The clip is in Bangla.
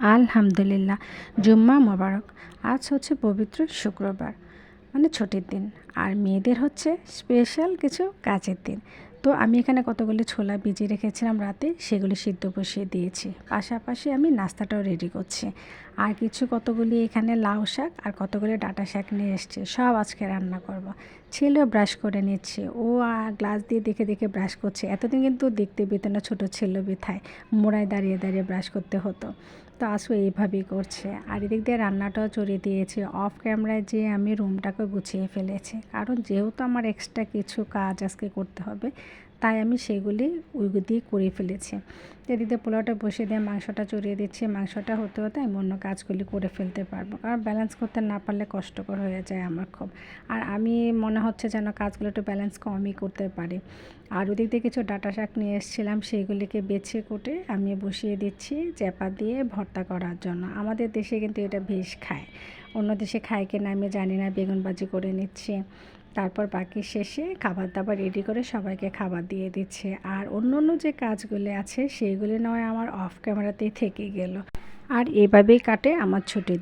আলহামদুলিল্লাহ। জুম্মা মোবারক। আজ হচ্ছে পবিত্র শুক্রবার মানে ছুটির দিন। আর মেয়েদের হচ্ছে স্পেশাল কিছু কাজের দিন। তো আমি এখানে কতগুলি ছোলা ভিজিয়ে রেখেছিলাম রাতে, সেগুলি সিদ্ধ বসিয়ে দিয়েছি। পাশাপাশি আমি নাস্তাটাও রেডি করছি। আর কিছু কতগুলি এখানে লাউ শাক আর কতগুলি ডাটা শাক নিয়ে এসছে, সব আজকে রান্না করব। ছেলেও ব্রাশ করে নিচ্ছে। ও গ্লাস দিয়ে দেখে দেখে ব্রাশ করছে। এতদিন কিন্তু দেখতে পেত না ছোটো ছেলে বেথায়, মোড়ায় দাঁড়িয়ে দাঁড়িয়ে ব্রাশ করতে হতো। তো আসো এইভাবেই করছে। আর এদিক দিয়ে রান্নাটাও চড়িয়ে দিয়েছি। অফ ক্যামেরায় যে আমি রুমটাকে গুছিয়ে ফেলেছি। কারণ যেহেতু আমার এক্সট্রা কিছু কাজ আজকে করতে হবে তাই আমি সেগুলি ওই দিয়ে করে ফেলেছি। এদিকে পোলাওটা বসিয়ে দিয়ে মাংসটা চড়িয়ে দিচ্ছি। মাংসটা হতে হতে আমি অন্য কাজগুলি করে ফেলতে পারব। কারণ ব্যালেন্স করতে না পারলে কষ্টকর হয়ে যায় আমার খুব। আর আমি মনে হচ্ছে যেন কাজগুলো একটু ব্যালেন্স কমই করতে পারি। আর ওদিক দিয়ে কিছু ডাটা শাক নিয়ে এসেছিলাম সেইগুলিকে বেছে কুটে আমি বসিয়ে দিচ্ছি চ্যাপা দিয়ে ভর্তা করার জন্য। আমাদের দেশে কিন্তু এটা বেশ খায়। অন্য দেশে খায় কিনা আমি জানি না বেগুন ভাজি করে নিচ্ছি। তারপর বাকি শেষে খাবার দাবার রেডি করে সবাইকে খাবার দিয়ে দিচ্ছে। আর অন্য অন্য যে কাজগুলো আছে সেইগুলি নয় আমার অফ ক্যামেরাতেই থেকে গেল। আর এভাবেই কাটে আমার ছুটির